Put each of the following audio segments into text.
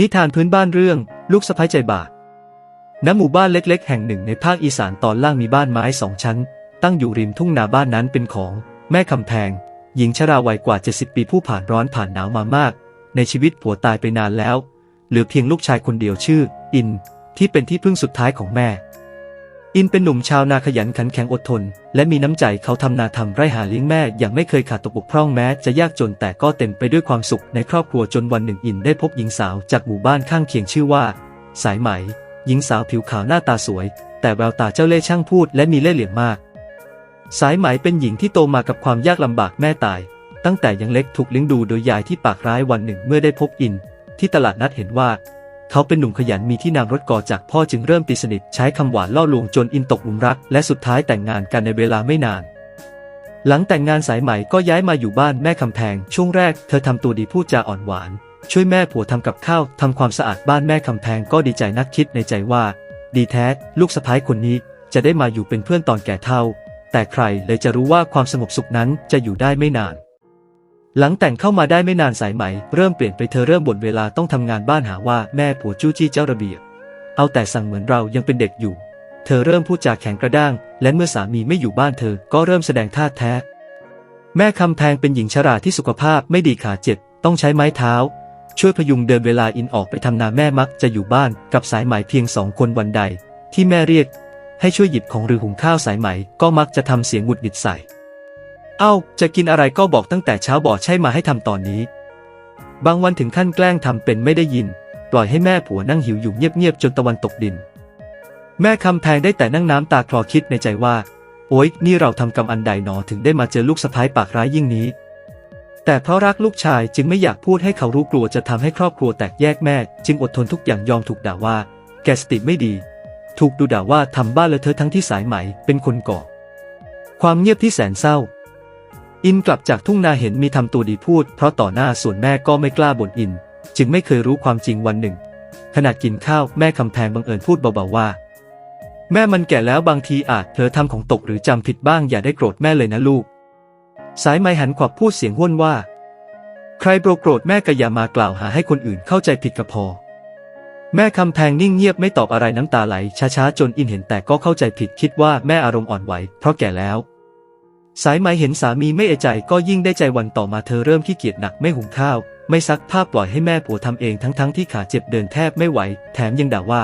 นิทานพื้นบ้านเรื่อง ลูกสะพ้ายใจบาปณหมู่บ้านเล็ก ๆ แห่งหนึ่งในภาคอีสานตอนล่างมีบ้านไม้สองชั้น ตั้งอยู่ริมทุ่งนาบ้านนั้นเป็นของ แม่คำแพง หญิงชราวัยกว่า 70 ปีผู้ผ่านร้อนผ่านหนาวมามาก ในชีวิตผัวตายไปนานแล้ว เหลือเพียงลูกชายคนเดียวชื่อ อิน ที่เป็นที่พึ่งสุดท้ายของแม่ อินเป็นหนุ่มชาวนาขยันขันแข็งอดทน และมีน้ำใจเขาทำนาทำไร่หาเลี้ยงแม่อย่างไม่เคยขาดตกบกพร่องแม้จะยากจนแต่ก็เต็มไปด้วยความสุขในครอบครัวจนวันหนึ่งอินได้พบหญิงสาวจากหมู่บ้านข้างเคียงชื่อว่า สายไหม หญิงสาวผิวขาวหน้าตาสวย แต่แววตาเจ้าเล่ห์ช่างพูดและมีเล่ห์เหลี่ยมมาก สายไหมเป็นหญิงที่โตมากับความยากลำบากแม่ตาย ตั้งแต่ยังเล็กถูกเลี้ยงดูโดยยายที่ปากร้ายวันหนึ่งเมื่อได้พบอิน ที่ตลาดนัดเห็นว่า เขาเป็นหนุ่มขยันมีที่นางรถกอจากพ่อจึงเริ่มตีสนิทใช้คำหวานล่อลวงจนอินตกหลุมรัก และสุดท้ายแต่งงานกันในเวลาไม่นาน หลังแต่งงานสายใหม่ก็ย้ายมาอยู่บ้านแม่คำแพง ช่วงแรกเธอทำตัวดีพูดจาอ่อนหวาน ช่วยแม่ผัวทำกับข้าวทำความสะอาดบ้านแม่คำแพงก็ดีใจนักคิดในใจว่า ดีแท้ ลูกสะพ้ายคนนี้จะได้มาอยู่เป็นเพื่อนตอนแก่เฒ่า แต่ใครเลยจะรู้ว่าความสงบสุขนั้นจะอยู่ได้ไม่นาน หลังแต่งเข้ามาได้ไม่นานสายไหม เริ่มเปลี่ยนไปเธอเริ่มบ่นเวลาต้องทำงานบ้านหาว่าแม่ผัวจู้จี้เจ้าระเบียบ เอาแต่สั่งเหมือนเรายังเป็นเด็กอยู่ เธอเริ่มพูดจาแข็งกระด้าง และเมื่อสามีไม่อยู่บ้านเธอก็เริ่มแสดงท่าแท้ แม่คำแพงเป็นหญิงชราที่สุขภาพไม่ดีขาเจ็บ ต้องใช้ไม้เท้า ช่วยพยุงเดินเวลาอินออกไปทำนาแม่มักจะอยู่บ้านกับสายไหมเพียงสองคนวันใด ที่แม่เรียก ให้ช่วยหยิบของหรือหุงข้าวสายไหม ก็มักจะทำเสียงหงุดหงิดใส่ เอ้า จะกินอะไรก็บอกตั้งแต่เช้าบอกใช่มาให้ทำตอนนี้ บางวันถึงขั้นแกล้งทำเป็นไม่ได้ยิน ปล่อยให้แม่ผัวนั่งหิวอยู่เงียบๆจนตะวันตกดิน แม่คำแพงได้แต่นั่งน้ำตาคลอคิดในใจว่า โอ๊ย นี่เราทำกรรมอันใดหนอถึงได้มาเจอลูกสะพ้ายปากร้ายยิ่งนี้ แต่เพราะรักลูกชายจึงไม่อยากพูดให้เขารู้กลัวจะทำให้ครอบครัวแตกแยกแม่ จึงอดทนทุกอย่างยอมถูกด่าว่า แกสติไม่ดี ถูกดูด่าว่าทำบ้านเลอะเทอะทั้งที่สายไหมเป็นคนก่อ ความเงียบที่แสนเศร้า อินกลับจากทุ่งนาเห็นมีทำตัวดีพูด เพราะต่อหน้าส่วนแม่ก็ไม่กล้าบ่นอิน จึงไม่เคยรู้ความจริงวันหนึ่ง ขณะกินข้าวแม่คำแพงบังเอิญพูดเบาๆว่า แม่มันแก่แล้วบางทีอาจเผลอทำของตกหรือจำผิดบ้างอย่าได้โกรธแม่เลยนะลูก สายไหมหันขวับพูดเสียงห้วนว่า ใครโปรโกรธแม่ก็อย่ามากล่าวหาให้คนอื่นเข้าใจผิดก็พอ แม่คำแพงนิ่งเงียบไม่ตอบอะไรน้ำตาไหลช้าๆจนอินเห็นแต่ก็เข้าใจผิดคิดว่าแม่อารมณ์อ่อนไหวเพราะแก่แล้ว สายไหมเห็นสามีไม่เอะใจก็ยิ่งได้ใจวันต่อมาเธอเริ่มขี้เกียจหนักไม่หุงข้าว ไม่ซักผ้าปล่อยให้แม่ผัวทำเองทั้งๆที่ขาเจ็บเดินแทบไม่ไหว แถมยังด่าว่า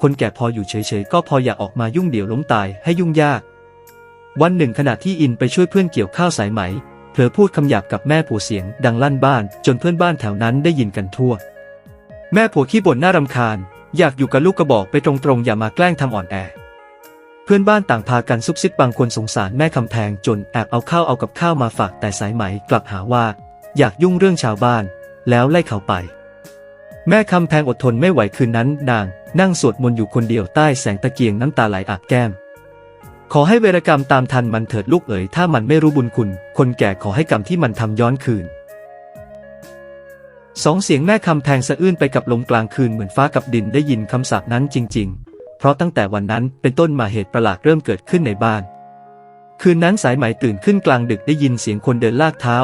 คนแก่พออยู่เฉยๆ ก็พออย่าออกมายุ่งเดี๋ยวล้มตายให้ยุ่งยาก วันหนึ่งขณะที่อินไปช่วยเพื่อนเกี่ยวข้าวสายไหมเผอพูดคำหยาบกับแม่ผัวเสียง ดังลั่นบ้าน จนเพื่อนบ้านแถวนั้นได้ยินกันทั่ว แม่ผัวขี้บ่นน่ารำคาญ อยากอยู่กับลูกกระบอกไปตรงๆอย่ามาแกล้งทำอ่อนแอ พื่อนบ้านต่างพากันซุบซิบบางคนสงสารแม่คำแพงจนแอบเอาข้าวเอากับข้าวมาฝากแต่สายไหมกลับหาว่า อยากยุ่งเรื่องชาวบ้าน แล้วไล่เขาไป แม่คำแพงอดทนไม่ไหวคืนนั้น นาง นั่งสวดมนต์อยู่คนเดียวใต้แสงตะเกียงน้ำตาไหลอาบแก้ม ขอให้เวรกรรมตามทันมันเถิดลูกเอ๋ยถ้ามันไม่รู้บุญคุณ คนแก่ขอให้กรรมที่มันทำย้อนคืนสองเสียงแม่คำแพงสะอื้นไปกับลมกลางคืนเหมือนฟ้ากับดินได้ยินคำสาปนั้นจริง ๆ เพราะตั้งแต่วันนั้นเป็นต้นมาเหตุประหลาดเริ่มเกิดขึ้นในบ้าน คืนนั้นสายไหมตื่นขึ้นกลางดึกได้ยินเสียงคนเดินลากเท้า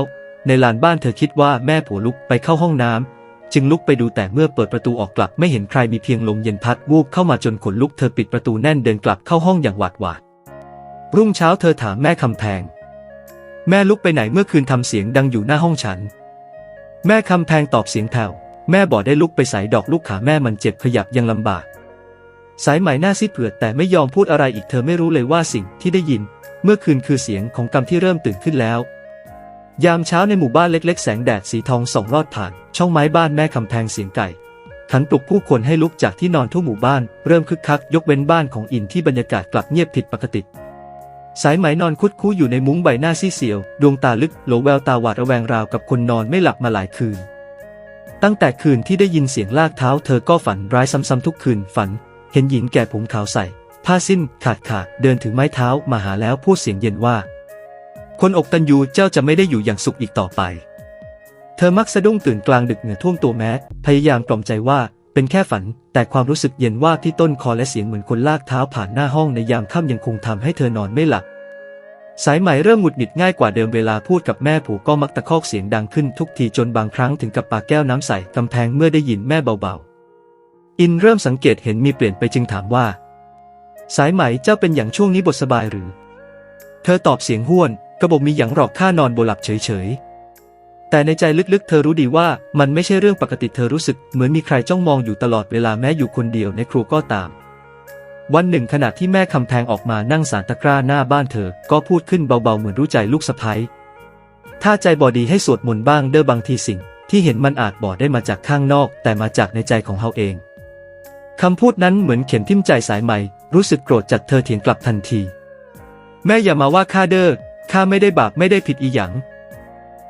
ในลานบ้านเธอคิดว่าแม่ผัวลุกไปเข้าห้องน้ำจึงลุกไปดูแต่เมื่อเปิดประตูออกกลับไม่เห็นใครมีเพียงลมเย็นพัดวูบเข้ามาจนขนลุกเธอปิดประตูแน่นเดินกลับเข้าห้องอย่างหวาดหวาดรุ่งเช้าเธอถามแม่คำแพง แม่ลุกไปไหนเมื่อคืนทำเสียงดังอยู่หน้าห้องฉัน แม่คำแพงตอบเสียงแผ่วแม่บอกได้ลุกไปใส่ดอกลูกขาแม่มันเจ็บขยับยังลำบาก สายไหมหน้าซีดเผือดแต่ไม่ยอมพูดอะไรอีกเธอไม่รู้เลยว่าสิ่งที่ได้ยิน เมื่อคืนคือเสียงของกรรมที่เริ่มตื่นขึ้นแล้ว ยามเช้าในหมู่บ้านเล็ก ๆ แสงแดดสีทองส่องลอดผ่าน ช่องไม้บ้านแม่คำแพงเสียงไก่ขันปลุกผู้คนให้ลุกจากที่นอนทั่วหมู่บ้าน เริ่มคึกคัก ยกเว้นบ้านของอินที่บรรยากาศกลับเงียบผิดปกติ สายไหมนอนคุดคู้อยู่ในมุ้งใบหน้าซีเสียว ดวงตาลึกโหลแววตาหวาดระแวงราวกับคนนอนไม่หลับมาหลายคืน ตั้งแต่คืนที่ได้ยินเสียงลากเท้า เธอก็ฝันร้ายซ้ำๆทุกคืนฝัน เห็นหญิงแก่ผมขาวใส่ ผ้าสิ้นขาดขาดเดินถือไม้เท้ามาหาแล้วพูดเสียงเย็นว่า คนอกตันยูเจ้าจะไม่ได้อยู่อย่างสุขอีกต่อไป เธอมักสะดุ้งตื่นกลางดึกเหงื่อท่วมตัวแม้พยายามกล่อมใจว่าเป็นแค่ฝัน แต่ความรู้สึกเย็นว่าที่ต้นคอและเสียงเหมือนคนลากเท้าผ่านหน้าห้องในยามค่ำยังคงทำให้เธอนอนไม่หลับสายไหมเริ่มหงุดหงิดง่ายกว่าเดิมเวลาพูดกับแม่ผัวก็มักตะคอกเสียงดังขึ้นทุกทีจนบางครั้งถึงกับปาแก้วน้ำใส่กำแพงเมื่อได้ยินแม่เบา อินเริ่มสังเกตเห็นมีเปลี่ยนไปจึงถามว่า สายไหมเจ้าเป็นอย่างช่วงนี้บทสบายหรือ เธอตอบเสียงห้วนกระบอกมีอย่างหรอกข้านอนบหลับเฉยๆ แต่ในใจลึกๆ เธอรู้ดีว่ามันไม่ใช่เรื่องปกติเธอรู้สึกเหมือนมีใครจ้องมองอยู่ตลอดเวลาแม้อยู่คนเดียวในครัวก็ตาม วันหนึ่งขณะที่แม่คำแพงออกมานั่งสารตะกร้าหน้าบ้านเธอ ก็พูดขึ้นเบาๆเหมือนรู้ใจลูกสะใภ้ถ้าใจบอดีให้สวดมนต์บ้างเด้อบางทีสิ่ง ที่เห็นมันอาจบอดได้มาจากข้างนอก แต่มาจากในใจของเฮาเอง คำพูดนั้นเหมือนเข็มทิ่มใจสายไหม รู้สึกโกรธจัดเธอเถียงกลับทันที แม่อย่ามาว่าข้าเด้อข้าไม่ได้บาปไม่ได้ผิดอีหยัง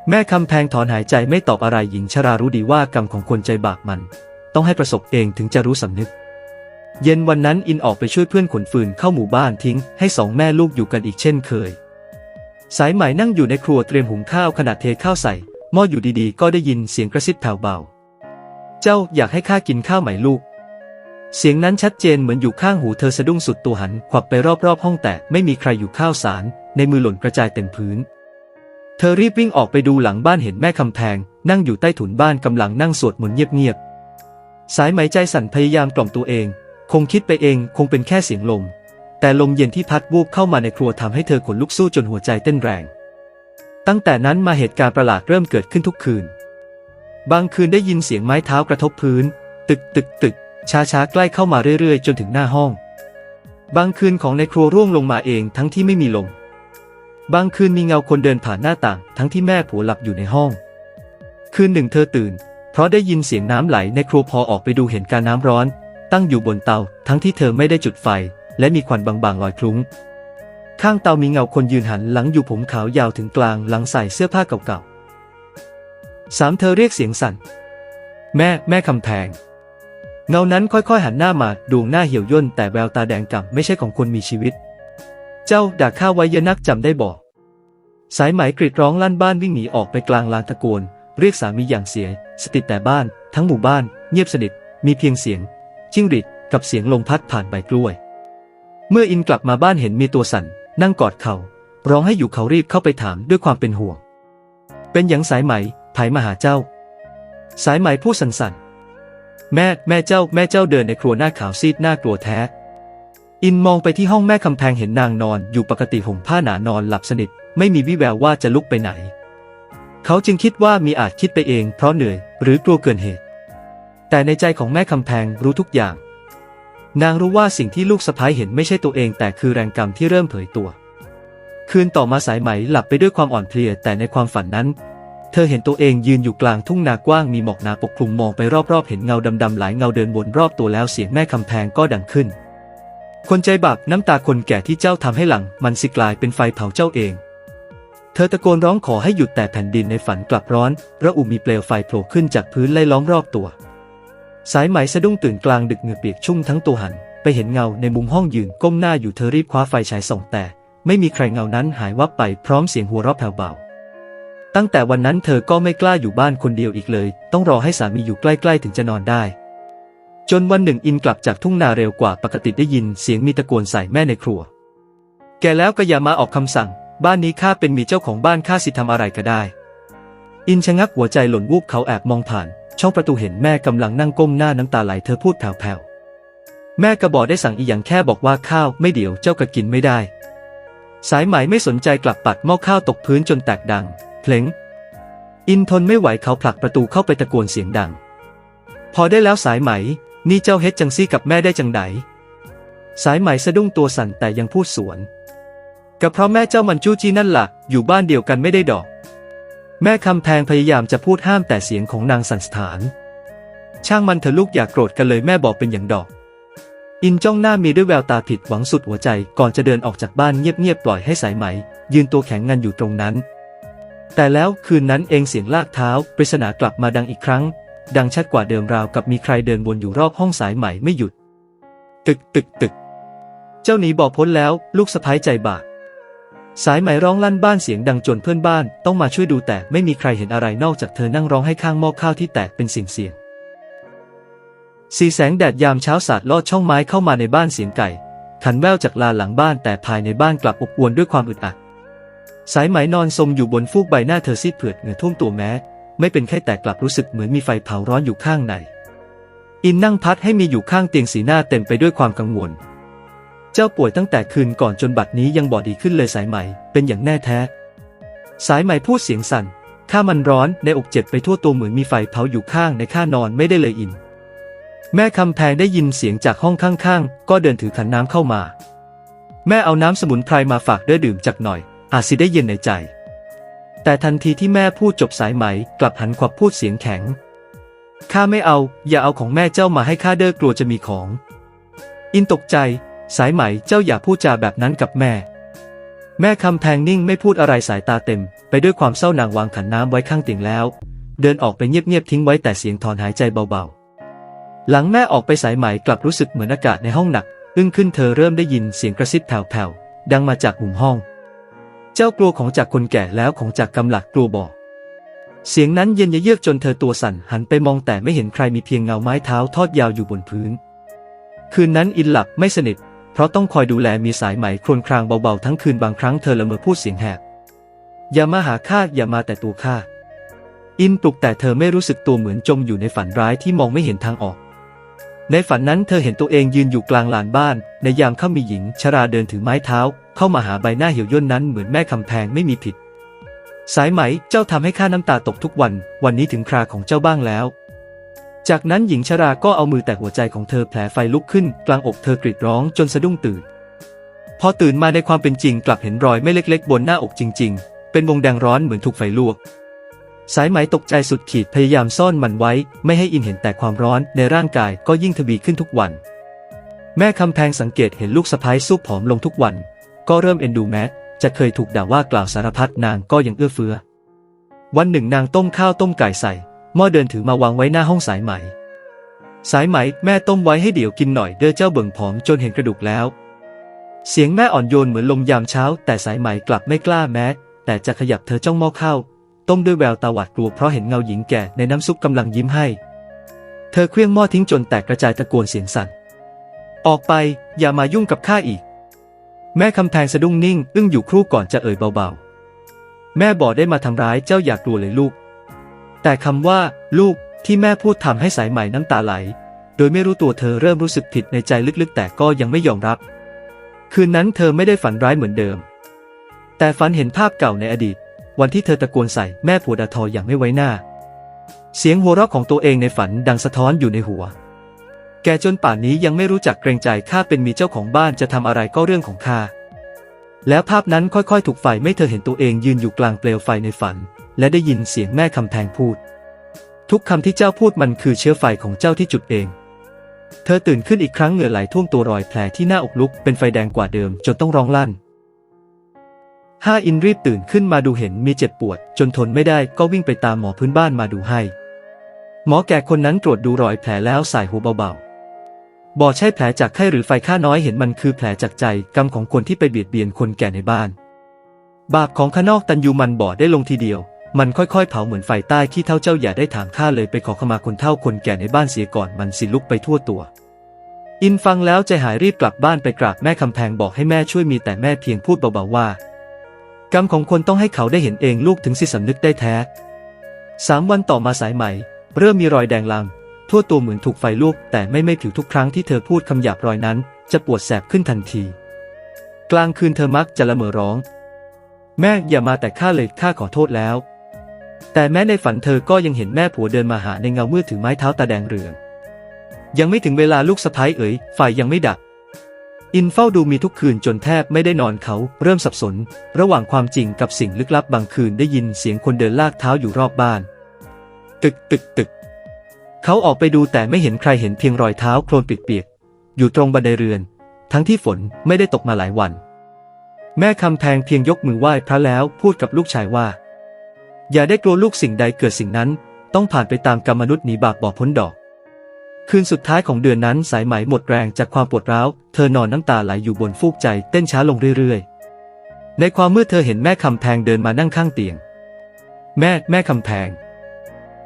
แม่คำแพงถอนหายใจไม่ตอบอะไรหญิงชรารู้ดีว่ากรรมของคนใจบาปมัน ต้องให้ประสบเองถึงจะรู้สำนึก เย็นวันนั้นอินออกไปช่วยเพื่อนขนฟืนเข้าหมู่บ้านทิ้ง ให้สองแม่ลูกอยู่กันอีกเช่นเคย สายไหมนั่งอยู่ในครัวเตรียมหุงข้าวขณะเทข้าวใส่หม้ออยู่ดีๆ ก็ได้ยินเสียงกระซิบแผ่วเบา เจ้าอยากให้ข้ากินข้าวไหมลูก เสียงนั้นชัดเจนเหมือนอยู่ข้างหูเธอสะดุ้งสุดตัวหันขวับไปรอบๆห้องแต่ไม่มีใครอยู่ข้าวสาร ในมือหล่นกระจายเต็มพื้น เธอรีบวิ่งออกไปดูหลังบ้านเห็นแม่คำแพง นั่งอยู่ใต้ถุนบ้านกำลังนั่งสวดมนต์เงียบๆ สายไหมใจสั่นพยายามกล่อมตัวเอง คงคิดไปเองคงเป็นแค่เสียงลม แต่ลมเย็นที่พัดวูบเข้ามาในครัวทำให้เธอขนลุกสู้จนหัวใจเต้นแรง ตั้งแต่นั้นมาเหตุการณ์ประหลาดเริ่มเกิดขึ้นทุกคืน บางคืนได้ยินเสียงไม้เท้ากระทบพื้น ตึกตึกตึก ช้าๆใกล้เข้ามาเรื่อยๆ จนถึงหน้าห้อง บางคืนของในครัวร่วงลงมาเองทั้งที่ไม่มีลม บางคืนมีเงาคนเดินผ่านหน้าต่าง ทั้งที่แม่ผัวหลับอยู่ในห้อง คืนหนึ่งเธอตื่น เพราะได้ยินเสียงน้ำไหลในครัวพอออกไปดูเห็นการน้ำร้อน ตั้งอยู่บนเตา ทั้งที่เธอไม่ได้จุดไฟ และมีควันบางๆลอยคลุ้ง ข้างเตามีเงาคนยืนหันหลังอยู่ผมขาวยาวถึงกลางหลังใส่เสื้อผ้าเก่าๆสามเธอเรียกเสียงสั่น แม่ แม่คำแพง เงานั้นค่อยๆหันหน้ามาดวงหน้าเหี่ยวย่นแต่แววตาแดงก่ำไม่ใช่ของคนมีชีวิต เจ้าด่าข้าไว้เยอะนักจำได้บอก สายไหมกรีดร้องลั่นบ้านวิ่งหนีออกไปกลางลานตะโกน เรียกสามีอย่างเสีย สติแต่บ้าน ทั้งหมู่บ้าน เงียบสนิทมีเพียงเสียง จิ้งหรีดกับเสียงลมพัดผ่านใบกล้วย เมื่ออินกลับมาบ้านเห็นมีตัวสั่น นั่งกอดเขา่าร้องให้อยู่เขารีบเข้าไปถามด้วยความเป็นห่วง เป็นอย่างสายไหมไผมาหาเจ้า สายไหมพูดสั่นๆ แม่แม่เจ้าแม่เจ้าเดินในครัวหน้าขาวซีดหน้ากลัวแท้ อินมองไปที่ห้องแม่คำแพงเห็นนางนอนอยู่ปกติห่มผ้าหนานอนหลับสนิท ไม่มีวี่แววว่าจะลุกไปไหน เขาจึงคิดว่ามีอาจคิดไปเองเพราะเหนื่อยหรือกลัวเกินเหตุ แต่ในใจของแม่คำแพงรู้ทุกอย่าง นางรู้ว่าสิ่งที่ลูกสะพ้ายเห็นไม่ใช่ตัวเองแต่คือแรงกรรมที่เริ่มเผยตัว คืนต่อมาสายไหมหลับไปด้วยความอ่อนเพลียแต่ในความฝันนั้น เธอเห็นตัวเองยืนอยู่กลางทุ่งนากว้างมีหมอกหนาปกคลุมมองไปรอบๆ เห็นเงาดำๆหลายเงาเดินวนรอบตัวแล้วเสียงแม่คำแพงก็ดังขึ้น คนใจบาปน้ำตาคนแก่ที่เจ้าทำให้หลัง มันสิกลายเป็นไฟเผาเจ้าเอง เธอตะโกนร้องขอให้หยุดแต่แผ่นดินในฝันกลับร้อนระอุมีเปลวไฟโผล่ขึ้นจากพื้นไล่ล้อมรอบตัว สายไหมสะดุ้งตื่นกลางดึกเหงื่อเปียกชุ่มทั้งตัวหัน ไปเห็นเงาในมุมห้องยืนก้มหน้าอยู่เธอรีบคว้าไฟฉายส่องแต่ ไม่มีใครเงานั้นหายวับไปพร้อมเสียงหัวเราะแผ่วเบา ตั้งแต่วันนั้นเธอก็ไม่กล้าอยู่บ้านคนเดียวอีกเลย ต้องรอให้สามีอยู่ใกล้ๆถึงจะนอนได้ จนวันหนึ่งอินกลับจากทุ่งนาเร็วกว่าปกติได้ยินเสียงมีตะโกนใส่แม่ในครัว แกแล้วก็อย่ามาออกคำสั่ง บ้านนี้ข้าเป็นมีเจ้าของบ้านข้าสิทำอะไรก็ได้ อินชะงักหัวใจหล่นวูบเขาแอบมองผ่าน ช่องประตูเห็นแม่กำลังนั่งก้มหน้าน้ำตาไหลเธอพูดแผ่วๆแม่กระบอกได้สั่งอีหยังแค่บอกว่าข้าวไม่เดี๋ยวเจ้าก็กินไม่ได้ สายไหมไม่สนใจกลับปัดหม้อข้าวตกพื้นจนแตกดัง เพลงอินทนไม่ไหวเขาผลักประตูเข้าไปตะโกนเสียงดัง พอได้แล้วสายไหม นี่เจ้าเฮ็ดจังซี่กับแม่ได้จังไดสายไหมสะดุ้งตัวสั่นแต่ยังพูดสวนก็เพราะแม่เจ้ามันจู้จี้นั่นละ่ะ อยู่บ้านเดียวกันไม่ได้ดอก แม่คำแพงพยายามจะพูดห้ามแต่เสียงของนางสันสถาน ช่างมันเถอะลูกอย่ากโกรธกันเลยแม่บอกเป็นอย่างดอก อินจ้องหน้ามีด้วยแววตาผิดหวังสุดหัวใจก่อนจะเดินออกจากบ้านเงียบๆปล่อยให้สายไหม ยืนตัวแข็งงันอยู่ตรงนั้น แต่แล้วคืนนั้นเองเสียงลากเท้าปริศนากลับมาดังอีกครั้ง ดังชัดกว่าเดิมราวกับมีใครเดินวนอยู่รอบห้องสายไหมไม่หยุด ตึกตึกตึก เจ้าหนีบอกพ้นแล้ว ลูกสะพ้ายใจบาปสายไหมร้องลั่นบ้านเสียงดังจนเพื่อนบ้านต้องมาช่วยดูแต่ไม่มีใครเห็นอะไรนอกจากเธอนั่งร้องให้ข้างหม้อข้าวที่แตกเป็นเสียงเสียงสีแสงแดดยามเช้าสาดลอดช่องไม้เข้ามาในบ้านเสียงไก่ขันแววจากลานหลังบ้านแต่ภายในบ้านกลับอบอวลด้วยความอึดอัด สายไหมนอนสมอยู่บนฟูกใบหน้าเธอซีดเผือดเหงื่อท่วมตัวแม้ไม่เป็นแค่แต่กลับรู้สึกเหมือนมีไฟเผาร้อนอยู่ข้างใน อินนั่งพัดให้มีอยู่ข้างเตียงสีหน้าเต็มไปด้วยความกังวล เจ้าป่วยตั้งแต่คืนก่อนจนบัดนี้ยังบอดีขึ้นเลยสายไหมเป็นอย่างแน่แท้ สายไหมพูดเสียงสั่นข้ามันร้อนในอกเจ็บไปทั่วตัวเหมือนมีไฟเผาอยู่ข้างในข้านอนไม่ได้เลยอิน แม่คำแพงได้ยินเสียงจากห้องข้างๆ ก็เดินถือขันน้ำเข้ามา แม่เอาน้ำสมุนไพรมาฝากด้อดื่มจักหน่อย อาจสิได้เย็นในใจ แต่ทันทีที่แม่พูดจบสายไหม กลับหันขวับพูดเสียงแข็ง ข้าไม่เอา อย่าเอาของแม่เจ้ามาให้ข้าเด้อกลัวจะมีของ อินตกใจ สายไหมเจ้าอย่าพูดจาแบบนั้นกับแม่ แม่คำแพงนิ่งไม่พูดอะไรสายตาเต็ม ไปด้วยความเศร้านางวางขันน้ำไว้ข้างเตียงแล้ว เดินออกไปเงียบๆทิ้งไว้แต่เสียงถอนหายใจเบาๆ หลังแม่ออกไปสายไหมกลับรู้สึกเหมือนอากาศในห้องหนักอึ้งขึ้นเธอเริ่มได้ยินเสียงกระซิบแผ่วๆดังมาจากมุมห้อง เจ้ากลัวของจากคนแก่แล้วของจากกำหลักกลัวบอก เสียงนั้นเย็นยเยือกจนเธอตัวสั่นหันไปมองแต่ไม่เห็นใครมีเพียงเงาไม้เท้าทอดยาวอยู่บนพื้น คืนนั้นอินหลับไม่สนิท เพราะต้องคอยดูแลมีสายไหมครวญครางเบาๆทั้งคืนบางครั้งเธอละเมอพูดเสียงแหบอย่ามาหาข้าอย่ามาแต่ตัวข้าอินปลุกแต่เธอไม่รู้สึกตัวเหมือนจมอยู่ในฝันร้ายที่มองไม่เห็นทางออก ในฝันนั้นเธอเห็นตัวเองยืนอยู่กลางลานบ้าน ในยามข้ามีหญิงชราเดินถือไม้เท้า เข้ามาหาใบหน้าเหี่ยวย่นนั้นเหมือนแม่คำแพงไม่มีผิด สายไหมเจ้าทำให้ข้าน้ำตาตกทุกวัน วันนี้ถึงคราของเจ้าบ้างแล้ว จากนั้นหญิงชราก็เอามือแตะหัวใจของเธอแผลไฟลุกขึ้น กลางอกเธอกรีดร้องจนสะดุ้งตื่น พอตื่นมาในความเป็นจริงกลับเห็นรอยไม่เล็กๆ บนหน้าอกจริง ๆ เป็นวงแดงร้อนเหมือนถูกไฟลวก สายไหมตกใจสุดขีดพยายามซ่อนมันไว้ ไม่ให้อินเห็นแต่ความร้อนในร่างกายก็ยิ่งทวีขึ้นทุกวัน แม่คำแพงสังเกตเห็นลูกสะพ้ายสู้ผอมลงทุกวัน ก็เริ่มเอ็นดูแม้จะเคยถูกด่าว่ากล่าวสารพัดนางก็ยังเอื้อเฟื้อ วันหนึ่งนางต้มข้าวต้มไก่ใส่หม้อเดินถือมาวางไว้หน้าห้องสายไหม สายไหมแม่ต้มไว้ให้เดี๋ยวกินหน่อยเด้อเจ้าเบิ่งผอมจนเห็นกระดูกแล้ว เสียงแม่อ่อนโยนเหมือนลมยามเช้า แต่สายไหมกลับไม่กล้าแม้ แต่จะขยับเธอจ้องหม้อข้าว ต้มด้วยแววตาหวาดกลัวเพราะเห็นเงาหญิงแก่ในน้ำซุปกำลังยิ้มให้ เธอเคลื่องหม้อทิ้งจนแตกกระจายตะโกนเสียงสั่น ออกไปอย่ามายุ่งกับข้าอีก แม่คำแพงสะดุ้งนิ่ง อึ้งอยู่ครู่ก่อนจะเอ่ยเบาๆ แม่บอกได้มาทำร้ายเจ้าอย่ากลัวเลยลูก แต่คำว่า ลูกที่แม่พูดทำให้สายไหมน้ำตาไหล โดยไม่รู้ตัวเธอเริ่มรู้สึกผิดในใจลึกๆ แต่ก็ยังไม่ยอมรับ คืนนั้นเธอไม่ได้ฝันร้ายเหมือนเดิม แต่ฝันเห็นภาพเก่าในอดีต วันที่เธอตะโกนใส่แม่ผัวดาทออย่างไม่ไว้หน้า เสียงหัวเราะของตัวเองในฝันดังสะท้อนอยู่ในหัว แกจนป่านนี้ยังไม่รู้จักเกรงใจข้าเป็นมีเจ้าของบ้านจะทำอะไรก็เรื่องของข้าแล้วภาพนั้นค่อยๆ ถูกไฟไม่เธอเห็นตัวเองยืนอยู่กลางเปลวไฟในฝัน และได้ยินเสียงแม่คำแพงพูด ทุกคำที่เจ้าพูดมันคือเชื้อไฟของเจ้าที่จุดเอง เธอตื่นขึ้นอีกครั้งเหงื่อไหลท่วมตัวรอยแผลที่หน้าอกลุกเป็นไฟแดงกว่าเดิมจนต้องร้องลั่น ห้าอินรีบตื่นขึ้นมาดูเห็นมีเจ็บปวด จนทนไม่ได้ก็วิ่งไปตามหมอพื้นบ้านมาดูให้ หมอแก่คนนั้นตรวจดูรอยแผลแล้วสายหัวเบาๆบอกใช่แผลจากไข้หรือไฟข้าน้อยเห็นมันคือแผลจากใจกรรมของคนที่ไปเบียดเบียนคนแก่ในบ้าน บาปของข้านอกตันยูมันบ่อได้ลงทีเดียว มันค่อยๆ เผาเหมือนไฟใต้ที่เท่าเจ้าอย่าได้ถามข้าเลยไปขอขมาคนเท่าคนแก่ในบ้านเสียก่อนมันสิลุกไปทั่วตัวอินฟังแล้วใจหายรีบกลับบ้านไปกราบแม่คำแพงบอกให้แม่ช่วยมีแต่แม่เพียงพูดเบาๆว่า กรรมของคนต้องให้เขาได้เห็นเองลูกถึงสิสำนึกได้แท้สามวันต่อมาสายไหมเริ่มมีรอยแดงลางทั่วตัวเหมือนถูกไฟลวกแต่ไม่ไม่ผิวทุกครั้งที่เธอพูดคำหยาบรอยนั้น จะปวดแสบขึ้นทันที กลางคืนเธอมักจะละเมอร้อง แม่อย่ามาแต่ข้าเลยข้าขอโทษแล้ว แต่แม้ในฝันเธอก็ยังเห็นแม่ผัวเดินมาหาในเงามืดถือไม้เท้าตาแดงเรือง ยังไม่ถึงเวลาลูกสะพ้ายเอ๋ยไฟยังไม่ดับ อินเฝ้าดูมีทุกคืนจนแทบไม่ได้นอนเขาเริ่มสับสน ระหว่างความจริงกับสิ่งลึกลับบางคืนได้ยินเสียงคนเดินลากเท้าอยู่รอบบ้าน ตึกตึกตึก เขาออกไปดูแต่ไม่เห็นใครเห็นเพียงรอยเท้าโคลนเปียกๆอยู่ตรงบันไดเรือน ทั้งที่ฝนไม่ได้ตกมาหลายวัน แม่คำแพงเพียงยกมือไหว้พระแล้วพูดกับลูกชายว่า อย่าได้กลัวลูกสิ่งใดเกิดสิ่งนั้น ต้องผ่านไปตามกรรมมนุษย์หนีบาปบ่อพ้นดอก คืนสุดท้ายของเดือนนั้นสายไหมหมดแรงจากความปวดร้าว เธอนอนน้ำตาไหลอยู่บนฟูกใจเต้นช้าลงเรื่อยๆ ในความมืดเธอเห็นแม่คำแพงเดินมานั่งข้างเตียง แม่แม่คำแพง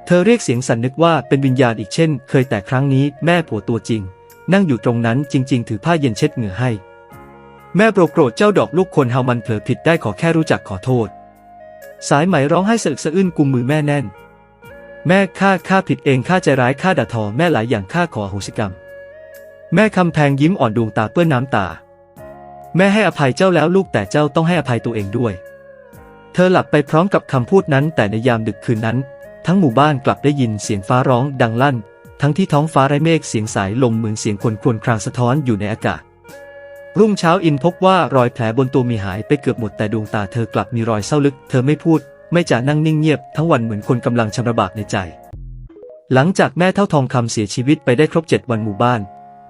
เธอเรียกเสียงสันนึกว่าเป็นวิญญาณอีกเช่น เคยแต่ครั้งนี้แม่ผัวตัวจริง นั่งอยู่ตรงนั้นจริง ๆ ถือผ้าเย็นเช็ดเหงื่อให้ แม่โปรโกรธเจ้าดอกลูกคนเฮามันเผลอผิดได้ขอแค่รู้จักขอโทษ สายไหมร้องไห้สะอึกสะอื้นกุมมือแม่แน่น แม่ข้าข้าผิดเองข้าใจร้ายข้าด่าทอแม่หลายอย่างข้าขออโหสิกรรม แม่คำแพงยิ้มอ่อนดวงตาเปื้อนน้ำตา แม่ให้อภัยเจ้าแล้วลูกแต่เจ้าต้องให้อภัยตัวเองด้วย เธอหลับไปพร้อมกับคำพูดนั้น แต่ในยามดึกคืนนั้น ทั้งหมู่บ้านกลับได้ยินเสียงฟ้าร้องดังลั่น ทั้งที่ท้องฟ้าไร้เมฆเสียงสายลมเหมือนเสียงคนครวญครางสะท้อนอยู่ในอากาศ รุ่งเช้าอินพบว่ารอยแผลบนตัวมีหายไปเกือบหมดแต่ดวงตาเธอกลับมีรอยเศร้าลึก เธอไม่พูด ไม่จะนั่งนิ่งเงียบทั้งวันเหมือนคนกำลังชำระบากในใจ หลังจากแม่เท่าทองคำเสียชีวิตไปได้ครบเจ็ดวันหมู่บ้าน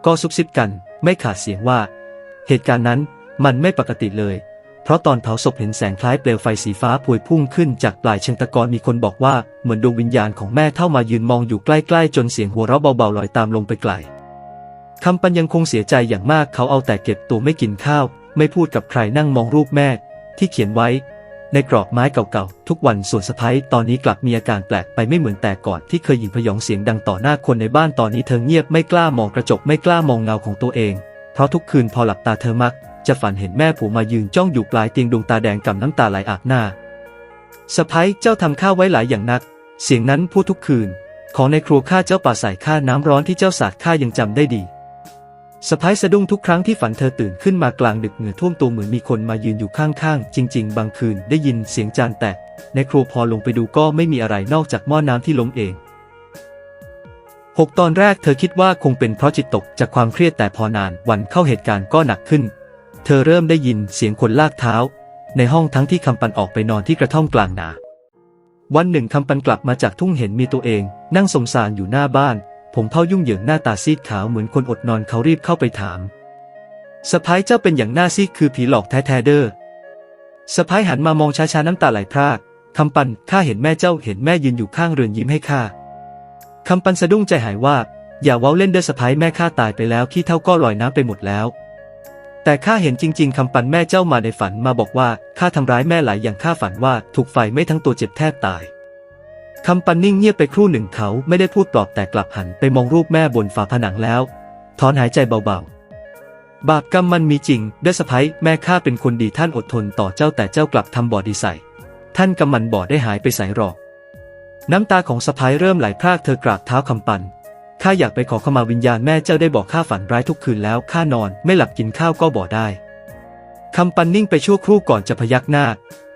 ก็ซุบซิบกันไม่ขาดเสียงว่า เหตุการณ์นั้นมันไม่ปกติเลย เพราะตอนเผาศพเห็นแสงคล้ายเปลวไฟสีฟ้าพวยพุ่งขึ้นจากปลายเชิงตะกอนมีคนบอกว่าเหมือนดวงวิญญาณของแม่เท่ามายืนมองอยู่ใกล้ๆ จนเสียงหัวเราะเบาๆลอยตามลงไปไกลคำปันยังคงเสียใจอย่างมากเขาเอาแต่เก็บตัวไม่กินข้าว ไม่พูดกับใครนั่งมองรูปแม่ ที่เขียนไว้ ในกรอบไม้เก่าๆ ทุกวันส่วนสะพ้ยตอนนี้กลับมีอาการแปลกไปไม่เหมือนแต่ก่อนที่เคยหยิงพยองเสียงดังต่อหน้าคนในบ้านตอนนี้เธอเงียบไม่กล้ามองกระจกไม่กล้ามองเงาของตัวเอง เพราะทุกคืนพอหลับตาเธอมัก จะฝันเห็นแม่ผัวมายืนจ้องอยู่ปลายเตียงดวงตาแดงกับน้ำตาไหลอาบหน้าสะพ้ยเจ้าทำข้าวไว้หลายอย่างนัก เสียงนั้นพูดทุกคืน ของในครัวข้าเจ้าป่าใส่ข้าน้ำร้อนที่เจ้าสาดข้ายังจำได้ดี สะพ้ายสะดุ้งทุกครั้งที่ฝันเธอตื่นขึ้นมากลางดึกเหงื่อท่วมตัวเหมือนมีคนมายืนอยู่ข้างๆ จริง ๆ บางคืนได้ยินเสียงจานแตกในครัวพอลงไปดูก็ไม่มีอะไรนอกจากหม้อน้ำที่ล้มเองหกตอนแรกเธอคิดว่าคงเป็นเพราะจิตตกจากความเครียดแต่พอนานวันเข้าเหตุการณ์ก็หนักขึ้น เธอเริ่มได้ยินเสียงคนลากเท้า ในห้องทั้งที่คำปันออกไปนอนที่กระท่อมกลางนา วันหนึ่งคำปันกลับมาจากทุ่งเห็นมีตัวเอง นั่งสมสารอยู่หน้าบ้าน ผมเผายุ่งเหยิงหน้าตาซีดขาวเหมือนคนอดนอนเขารีบเข้าไปถามสะพ้ายเจ้าเป็นอย่างหน้าซีดคือผีหลอกแท้ๆเด้อสะพ้ายหันมามองช้าๆน้ำตาไหลพรากคำปันข้าเห็นแม่เจ้าเห็นแม่ยืนอยู่ข้างเรือนยิ้มให้ข้าคำปันสะดุ้งใจหายว่า อย่าเว้าเล่นเด้อสะพ้ายแม่ข้าตายไปแล้วขี้เท่าก็ลอยน้ำไปหมดแล้ว แต่ข้าเห็นจริง ๆคำปันแม่เจ้ามาในฝันมาบอกว่าข้าทำร้ายแม่หลายอย่างข้าฝันว่าถูกไฟไหม่ทั้งตัวเจ็บแทบตาย คำปันนิ่งเงียบไปครู่หนึ่งเขาไม่ได้พูดปลอบแต่กลับหันไปมองรูปแม่บนฝาผนังแล้วถอนหายใจเบาๆ บาปกรรมมันมีจริงเด้สะพ้ยแม่ข้าเป็นคนดีท่านอดทนต่อเจ้าแต่เจ้ากลับทำบ่อดีใส่ ท่านกำมันบ่อได้หายไปใส่หรอก น้ำตาของสะพ้ยเริ่มไหลพรากเธอกราบเท้าคำปันข้าอยากไปขอขมาวิญญาณแม่เจ้าได้บอกข้าฝันร้ายทุกคืนแล้วข้านอนไม่หลับกินข้าวก็บ่ได้ คำปันนิ่งไปชั่วครู่ก่อนจะพยักหน้า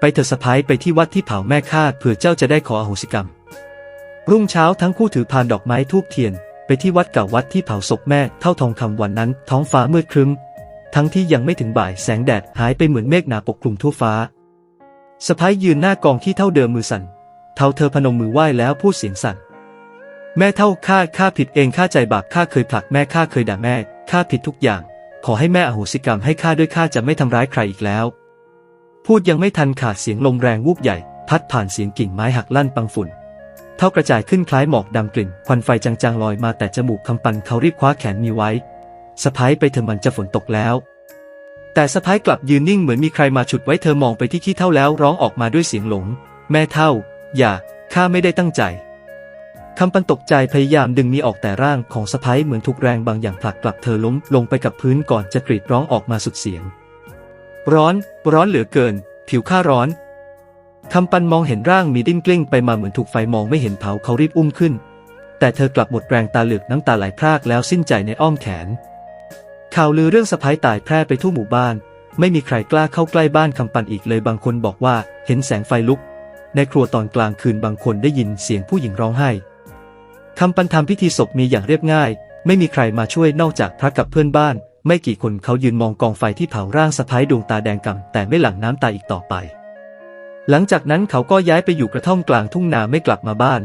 ไปเถอะสะพ้ยไปที่วัดที่เผาแม่ข้าเผื่อเจ้าจะได้ขออโหสิกรรม รุ่งเช้าทั้งคู่ถือพานดอกไม้ทูบเทียน ไปที่วัดเก่าวัดที่เผาศพแม่เท่าทองคำวันนั้น ท้องฟ้ามืดครึ้ม ทั้งที่ยังไม่ถึงบ่ายแสงแดดหายไปเหมือนเมฆหนาปกคลุมทั่วฟ้าสะพ้ายยืนหน้ากองที่เท่าเดิมมือสั่นเท่าเธอพนมมือไหว้แล้วพูดเสียงสั่นแม่เท่าข้าข้าผิดเองข้าใจบาปข้าเคยผลักแม่ข้าเคยด่าแม่ข้าผิดทุกอย่าง ขอให้แม่อโหสิกรรมให้ข้าด้วยข้าจะไม่ทำร้ายใครอีกแล้ว พูดยังไม่ทันขาดเสียงลมแรงวูบใหญ่ พัดผ่านเสียงกิ่งไม้หักลั่นปังฝุ่น เท่ากระจายขึ้นคล้ายหมอกดำกลิ่น ควันไฟจางๆลอยมาแต่จมูกคำปันเขารีบคว้าแขนมีไว้สะพ้ายไปเถอมันจะฝนตกแล้ว แต่สะพ้ายกลับยืนนิ่งเหมือนมีใครมาฉุดไว้เธอมองไปที่ขี้เท่าแล้วร้องออกมาด้วยเสียงหลง แม่เท่า อย่าข้าไม่ได้ตั้งใจ คำปันตกใจพยายามดึงมีออกแต่ร่างของสะพ้ายเหมือนถูกแรงบางอย่างผลักกลับเธอล้มลงไปกับพื้นก่อนจะกรีดร้องออกมาสุดเสียง ร้อน ร้อนเหลือเกิน ผิวข้าร้อนคำปันมองเห็นร่างมีดิ้นกลิ้งไปมาเหมือนถูกไฟมองไม่เห็นเผาเขารีบอุ้มขึ้น แต่เธอกลับหมดแรงตาเหลือกน้ำตาไหลพรากแล้วสิ้นใจในอ้อมแขน ข่าวลือเรื่องสะพ้ายตายแพร่ไปทั่วหมู่บ้าน ไม่มีใครกล้าเข้าใกล้บ้านคำปันอีกเลยบางคนบอกว่าเห็นแสงไฟลุก ในครัวตอนกลางคืนบางคนได้ยินเสียงผู้หญิงร้องไห้ คำปันทำพิธีศพมีอย่างเรียบง่าย ไม่มีใครมาช่วยนอกจากพระกับเพื่อนบ้าน ไม่กี่คนเขายืนมองกองไฟที่เผาร่างสะพ้ายดวงตาแดงกำแต่ไม่หลั่งน้ำตาอีกต่อไป หลังจากนั้นเขาก็ย้ายไปอยู่กระท่อมกลางทุ่งนาไม่กลับมาบ้าน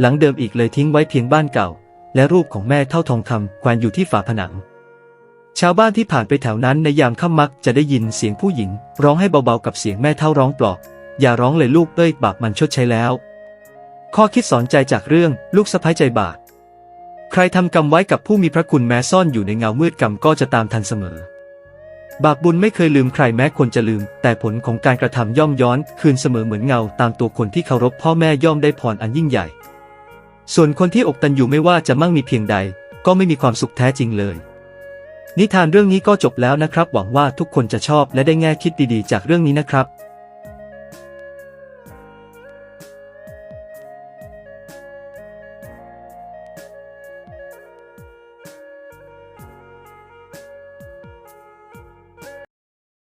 หลังเดิมอีกเลยทิ้งไว้เพียงบ้านเก่า และรูปของแม่เท่าทองคำแขวนอยู่ที่ฝาผนัง ชาวบ้านที่ผ่านไปแถวนั้นในยามค่ำมักจะได้ยินเสียงผู้หญิง ร้องให้เบาๆกับเสียงแม่เท่าร้องปลอบอย่าร้องเลยลูกเอ้ยบาปมันชดใช้แล้ว ข้อคิดสอนใจจากเรื่องลูกสะพ้ายใจบาปใครทำกรรมไว้กับผู้มีพระคุณแม้ซ่อนอยู่ในเงามืดกรรมก็จะตามทันเสมอ บาปบุญไม่เคยลืมใครแม้คนจะลืม แต่ผลของการกระทำย่อมย้อน คืนเสมอเหมือนเงา ตามตัวคนที่เคารพพ่อแม่ย่อมได้พรอันยิ่งใหญ่ ส่วนคนที่อกตันอยู่ไม่ว่าจะมั่งมีเพียงใด ก็ไม่มีความสุขแท้จริงเลย นิทานเรื่องนี้ก็จบแล้วนะครับ หวังว่าทุกคนจะชอบและได้แง่คิดดีๆ จากเรื่องนี้นะครับ